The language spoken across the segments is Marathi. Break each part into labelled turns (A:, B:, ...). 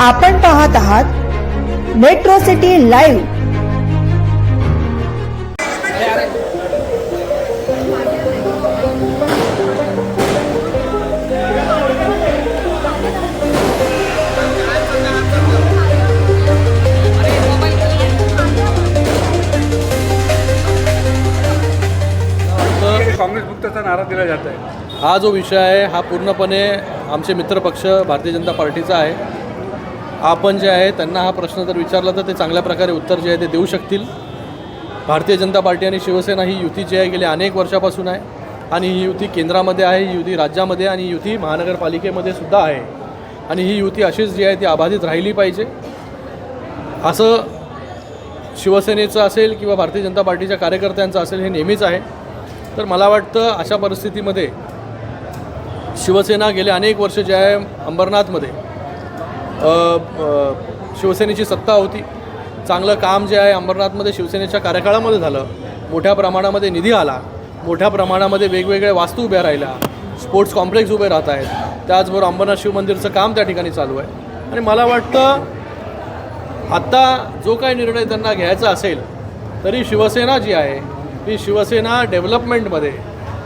A: आपण पाहत आहात मेट्रो सिटी लाईव्ह
B: तर काँग्रेस मुक्तचा नारा दिला जात आहे.
C: हा जो विषय आहे हा पूर्णपणे आमचे मित्रपक्ष भारतीय जनता पार्टीचा आहे. आपण जे आहे त्यांना हा प्रश्न जर विचारला तर ते चांगल्या प्रकारे उत्तर जे आहे ते देऊ शकतील. भारतीय जनता पार्टी आणि शिवसेना ही युती जी आहे गेली अनेक वर्षापासून आहे. आणि ही युती केंद्रामध्ये आहे ही युती राज्यामध्ये आणि युती महानगरपालिकेमध्ये सुद्धा आहे. आणि ही युती अशीच जी आहे ती अबाधित राहिली पाहिजे. असं शिवसेनेचं असेल किंवा भारतीय जनता पार्टीच्या कार्यकर्त्यांचं असेल हे नेहमीच आहे. तर मला वाटतं अशा परिस्थितीमध्ये शिवसेना गेले अनेक वर्ष जे आहे अंबरनाथमध्ये. शिवसेनेची सत्ता होती. चांगलं काम जे आहे अंबरनाथमध्ये शिवसेनेच्या कार्यकाळामध्ये झालं. मोठ्या प्रमाणामध्ये निधी आला. मोठ्या प्रमाणामध्ये वेगवेगळ्या वास्तू उभ्या राहिल्या. स्पोर्ट्स कॉम्प्लेक्स उभे राहत आहेत. त्याचबरोबर अंबरनाथ शिव मंदिरचं काम त्या ठिकाणी चालू आहे. आणि मला वाटतं आत्ता जो काही निर्णय त्यांना घ्यायचा असेल तरी शिवसेना जी आहे ही शिवसेना डेव्हलपमेंटमध्ये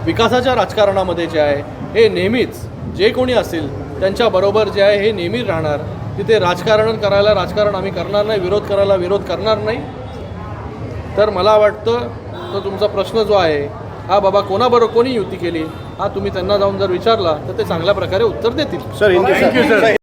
C: विकासाच्या राजकारणामध्ये जे आहे हे नेहमीच जे कोणी असेल त्यांच्याबरोबर जे आहे हे नेहमी राहणार. तिथे राजकारण करायला राजकारण आम्ही करणार नाही विरोध करायला विरोध करणार नाही. तर मला वाटतं तो तुमचा प्रश्न जो आहे हा बाबा कोणाबरोबर कोणी युती केली? हा तुम्ही त्यांना जाऊन जर विचारला तर ते चांगल्या प्रकारे उत्तर देतील.
B: Thank you sir